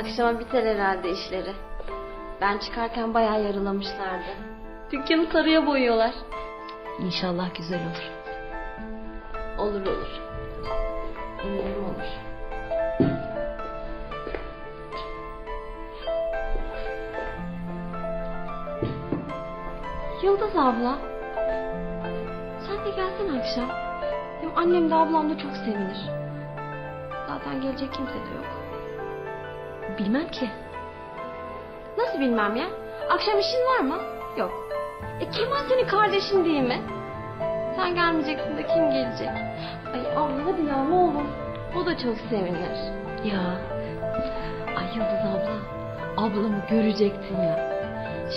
Akşama biter herhalde işleri. Ben çıkarken bayağı yarılamışlardı. Dükkanı sarıya boyuyorlar. İnşallah güzel olur. Olur olur. Eminim olur. Yıldız abla. Sen de gelsene akşam. Hem annem de ablam da çok sevinir. Zaten gelecek kimse de yok. Bilmem ki. Nasıl bilmem ya? Akşam işin var mı? Yok. E Kemal senin kardeşin değil mi? Sen gelmeyeceksin de kim gelecek? Ay abla hadi ya ne olur. O da çok sevinir. Ya. Ay Yıldız abla. Ablamı görecektin ya.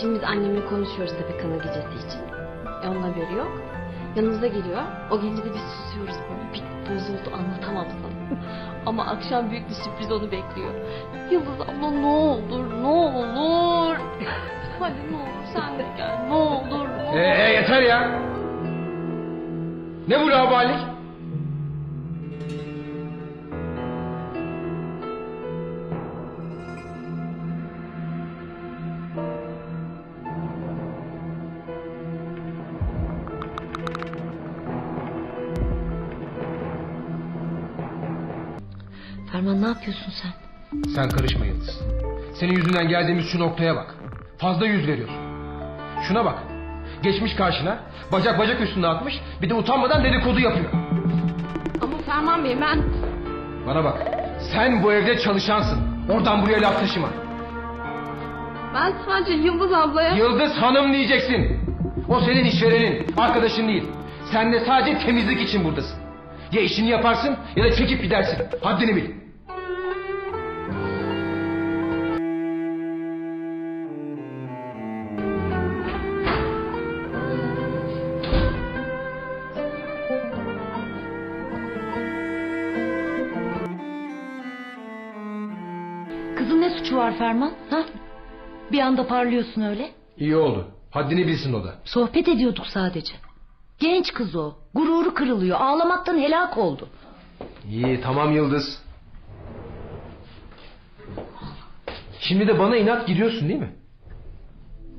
Şimdi biz annemle konuşuyoruz tabii kanı gecesi için. E onun haberi yok. Yanımıza geliyor. O gelince de biz susuyoruz böyle. Bir bozuldu anlatamam sana. Ama akşam büyük bir sürpriz onu bekliyor. Yıldız abla ne olur ne olur. Hadi ne olur sen de gel ne olur ne olur. Ee, yeter ya. Ne bu laubalilik? Ferman ne yapıyorsun sen? Sen karışma Yıldız. Senin yüzünden geldiğimiz şu noktaya bak. Fazla yüz veriyorsun. Şuna bak. Geçmiş karşına, bacak bacak üstüne atmış, bir de utanmadan dedikodu yapıyor. Ama Ferman Bey ben... Bana bak. Sen bu evde çalışansın. Oradan buraya laf taşıma. Ben sadece Yıldız ablaya... Yıldız Hanım diyeceksin. O senin işverenin, arkadaşın değil. Sen de sadece temizlik için buradasın. Ya işini yaparsın ya da çekip gidersin. Haddini bil. Kızın ne suçu var Ferman? Ha? Bir anda parlıyorsun öyle. İyi oldu. Haddini bilsin o da. Sohbet ediyorduk sadece. Genç kız o. Gururu kırılıyor. Ağlamaktan helak oldu. İyi tamam Yıldız. Şimdi de bana inat gidiyorsun değil mi?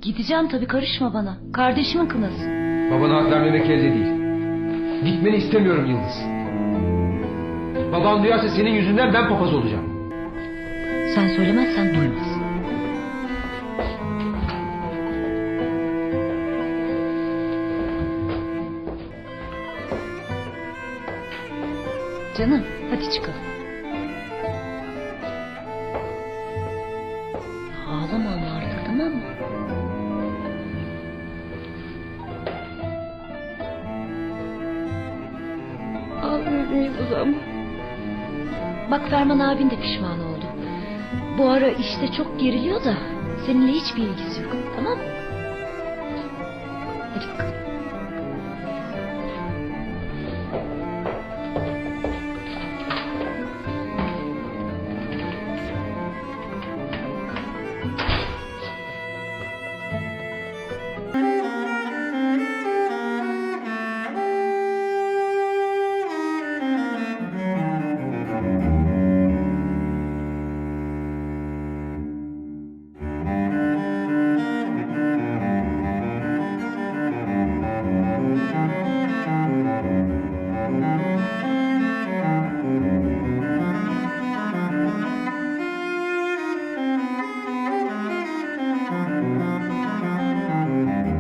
Gideceğim tabii karışma bana. Kardeşimin kınası. Babana hak vermemek elde değil. Gitmeni istemiyorum Yıldız. Baban duyarsa senin yüzünden ben papaz olacağım. Sen söylemezsen duymaz. Canım hadi çıkalım. Ağlama ama artık tamam mı? Ağlamıyorum Yıldız abla. Bak Ferman abin de pişman oldu. Bu ara işte çok geriliyor da seninle hiçbir ilgisi yok tamam mı? Hadi bakalım.